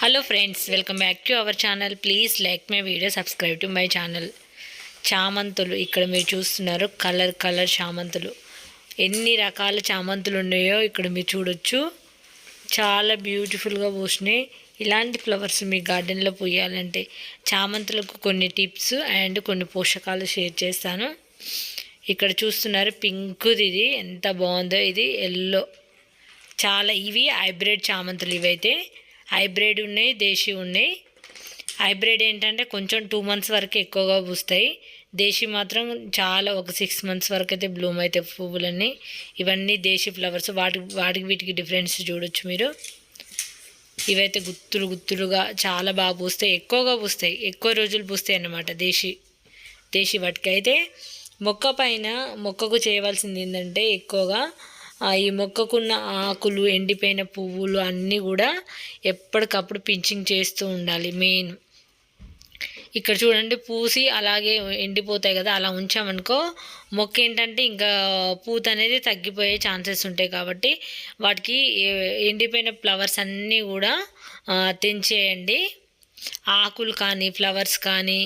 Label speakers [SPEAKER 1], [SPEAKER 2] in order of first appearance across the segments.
[SPEAKER 1] Hello friends welcome back to our channel please like my video subscribe to my channel చామంతులు ఇక్కడ మీరు చూస్తున్నారు. Colour colour చామంతులు. ఎన్ని రకాల చామంతులు ఉన్నాయో ఇక్కడ మీరు చూడొచ్చు. చాలా బ్యూటిఫుల్గా పూసినాయి. ఇలాంటి ఫ్లవర్స్ మీ గార్డెన్లో పూయాలంటే చామంతులకు కొన్ని టిప్స్ అండ్ కొన్ని పోషకాలు షేర్ చేస్తాను. ఇక్కడ చూస్తున్నారు పింక్ది ఇది. ఎంత బాగుందో ఇది. ఎల్లో చాలా ఇవి హైబ్రిడ్ చామంతులు ఇవైతే. హైబ్రిడ్ ఉన్నాయి దేశీ ఉన్నాయి. హైబ్రిడ్ ఏంటంటే కొంచెం టూ మంత్స్ వరకు ఎక్కువగా పూస్తాయి. దేశీ మాత్రం చాలా ఒక సిక్స్ మంత్స్ వరకు అయితే బ్లూమ్ అయితే పువ్వులన్నీ. ఇవన్నీ దేశీ ఫ్లవర్స్ వాటి వాటికి వీటికి డిఫరెన్స్ చూడొచ్చు మీరు. ఇవైతే గుత్తులు గుత్తులుగా చాలా బాగా పూస్తాయి. ఎక్కువగా పూస్తాయి. ఎక్కువ రోజులు పూస్తాయి అన్నమాట దేశీ దేశీ వాటికి అయితే మొక్క పైన మొక్కకు చేయవలసింది ఏంటంటే ఎక్కువగా ఈ మొక్కకున్న ఆకులు ఎండిపోయిన పువ్వులు అన్నీ కూడా ఎప్పటికప్పుడు పించింగ్ చేస్తూ ఉండాలి మెయిన్. ఇక్కడ చూడండి పూసి అలాగే ఎండిపోతాయి కదా అలా ఉంచామనుకో మొక్క ఏంటంటే ఇంకా పూత అనేది తగ్గిపోయే ఛాన్సెస్ ఉంటాయి కాబట్టి వాటికి ఎండిపోయిన ఫ్లవర్స్ అన్నీ కూడా తెంచేయండి. ఆకులు కానీ ఫ్లవర్స్ కానీ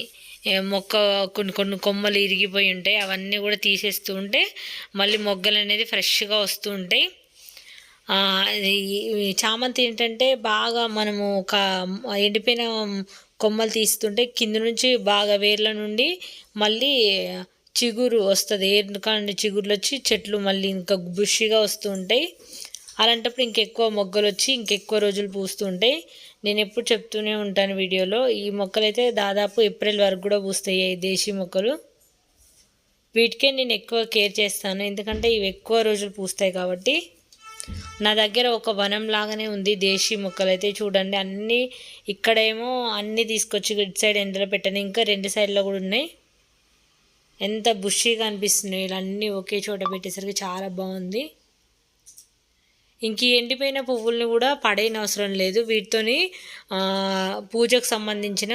[SPEAKER 1] మొక్క కొన్ని కొన్ని కొమ్మలు ఇరిగిపోయి ఉంటాయి అవన్నీ కూడా తీసేస్తూ ఉంటే మళ్ళీ మొగ్గలు అనేది ఫ్రెష్గా వస్తూ ఉంటాయి. చామంతి ఏంటంటే బాగా మనము ఒక ఎండిపోయిన కొమ్మలు తీస్తుంటే కింద నుంచి బాగా వేర్ల నుండి మళ్ళీ చిగురు వస్తుంది. ఏరుకాండి చిగురులు వచ్చి చెట్లు మళ్ళీ ఇంకా బుషిగా వస్తూ ఉంటాయి. అలాంటప్పుడు ఇంకెక్కువ మొగ్గలు వచ్చి ఇంకెక్కువ రోజులు పూస్తూ ఉంటాయి. నేను ఎప్పుడు చెప్తూనే ఉంటాను వీడియోలో. ఈ మొక్కలు అయితే దాదాపు ఏప్రిల్ వరకు కూడా పూస్తాయి దేశీ మొక్కలు. వీటికే నేను ఎక్కువ కేర్ చేస్తాను. ఎందుకంటే ఇవి ఎక్కువ రోజులు పూస్తాయి కాబట్టి. నా దగ్గర ఒక వనం లాగానే ఉంది దేశీ మొక్కలు అయితే చూడండి అన్నీ ఇక్కడేమో అన్నీ తీసుకొచ్చి ఇటు సైడ్ ఎండలో పెట్టాను. ఇంకా రెండు సైడ్లో కూడా ఉన్నాయి. ఎంత బుషీగా అనిపిస్తున్నాయి. ఇలా అన్నీ ఒకే చోట పెట్టేసరికి చాలా బాగుంది. ఇంక ఎండిపోయిన పువ్వుల్ని కూడా పడేయనవసరం లేదు. వీటితోని పూజకు సంబంధించిన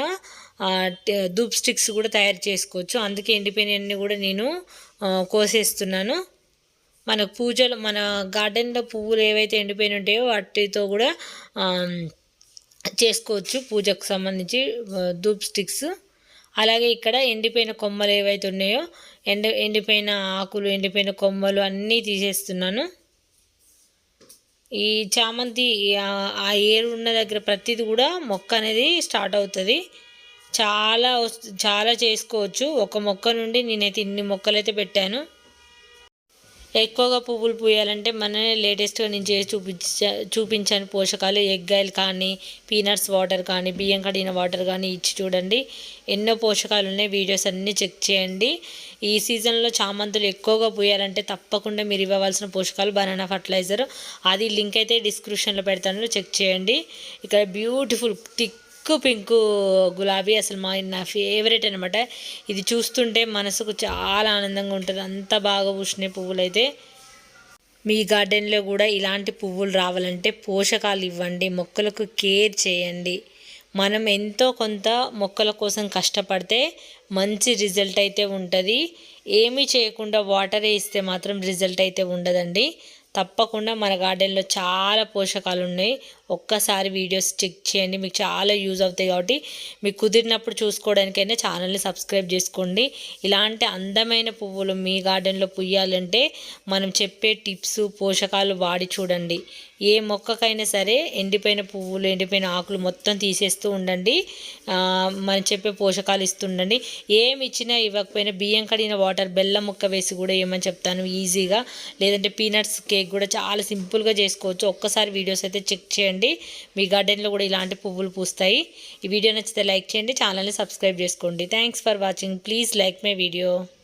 [SPEAKER 1] ధూప్ స్టిక్స్ కూడా తయారు చేసుకోవచ్చు. అందుకే ఎండిపోయినవన్నీ కూడా నేను కోసేస్తున్నాను. మన పూజలు మన గార్డెన్లో పువ్వులు ఏవైతే ఎండిపోయిన ఉంటాయో వాటితో కూడా చేసుకోవచ్చు. పూజకు సంబంధించి ధూప్ స్టిక్స్. అలాగే ఇక్కడ ఎండిపోయిన కొమ్మలు ఏవైతే ఉన్నాయో ఎండ ఎండిపోయిన ఆకులు ఎండిపోయిన కొమ్మలు అన్నీ తీసేస్తున్నాను. ఈ చామంతి ఆ ఏరు ఉన్న దగ్గర ప్రతిది కూడా మొక్క అనేది స్టార్ట్ అవుతుంది. చాలా చాలా చేసుకోవచ్చు. ఒక మొక్క నుండి నేనైతే ఇన్ని మొక్కలు అయితే పెట్టాను. ఎక్కువగా పువ్వులు పూయాలంటే మననే లేటెస్ట్గా నేను చేసి చూపించ చూపించాను. పోషకాలు ఎగ్ ఆయిల్ కానీ పీనట్స్ వాటర్ కానీ బియ్యం కడిగిన వాటర్ కానీ ఇచ్చి చూడండి. ఎన్నో పోషకాలు ఉన్నాయి. వీడియోస్ అన్నీ చెక్ చేయండి. ఈ సీజన్లో చామంతులు ఎక్కువగా పూయాలంటే తప్పకుండా మీరు ఇవ్వవలసిన పోషకాలు బనానా ఫర్టిలైజర్ అది లింక్ అయితే డిస్క్రిప్షన్లో పెడతాను. చెక్ చేయండి. ఇక్కడ బ్యూటిఫుల్ థిక్ పింక్ పింక్ గులాబీ అసలు మా నా ఫేవరెట్ అనమాట ఇది చూస్తుంటే మనసుకు చాలా ఆనందంగా ఉంటుంది. అంత బాగా పూసినాయి పువ్వులు అయితే మీ గార్డెన్లో కూడా ఇలాంటి పువ్వులు రావాలంటే పోషకాలు ఇవ్వండి మొక్కలకు కేర్ చేయండి. మనం ఎంతో కొంత మొక్కల కోసం కష్టపడితే మంచి రిజల్ట్ అయితే ఉంటుంది. ఏమీ చేయకుండా వాటర్ వేస్తే మాత్రం రిజల్ట్ అయితే ఉండదండి. తప్పకుండా మన గార్డెన్లో చాలా పోషకాలు ఉన్నాయి ఒక్కసారి వీడియోస్ చెక్ చేయండి. మీకు చాలా యూజ్ అవుతాయి కాబట్టి మీకు కుదిరినప్పుడు చూసుకోవడానికైనా ఛానల్ని సబ్స్క్రైబ్ చేసుకోండి. ఇలాంటి అందమైన పువ్వులు మీ గార్డెన్లో పుయ్యాలంటే మనం చెప్పే టిప్స్ పోషకాలు వాడి చూడండి. ఏ మొక్కకైనా సరే ఎండిపోయిన పువ్వులు ఎండిపోయిన ఆకులు మొత్తం తీసేస్తూ ఉండండి. మనం చెప్పే పోషకాలు ఇస్తుండండి. ఏమి ఇచ్చినా ఇవ్వకపోయినా బియ్యం కడిగిన వాటర్ బెల్లం ముక్క వేసి కూడా ఏమని చెప్తాను ఈజీగా. లేదంటే పీనట్స్ కేక్ కూడా చాలా సింపుల్గా చేసుకోవచ్చు. ఒక్కసారి వీడియోస్ అయితే చెక్ చేయండి. మీ గార్డెన్లో కూడా ఇలాంటి పువ్వులు పూస్తాయి. ఈ వీడియో నచ్చితే లైక్ చేయండి ఛానల్ని సబ్స్క్రైబ్ చేసుకోండి. Thanks for watching. Please like my video.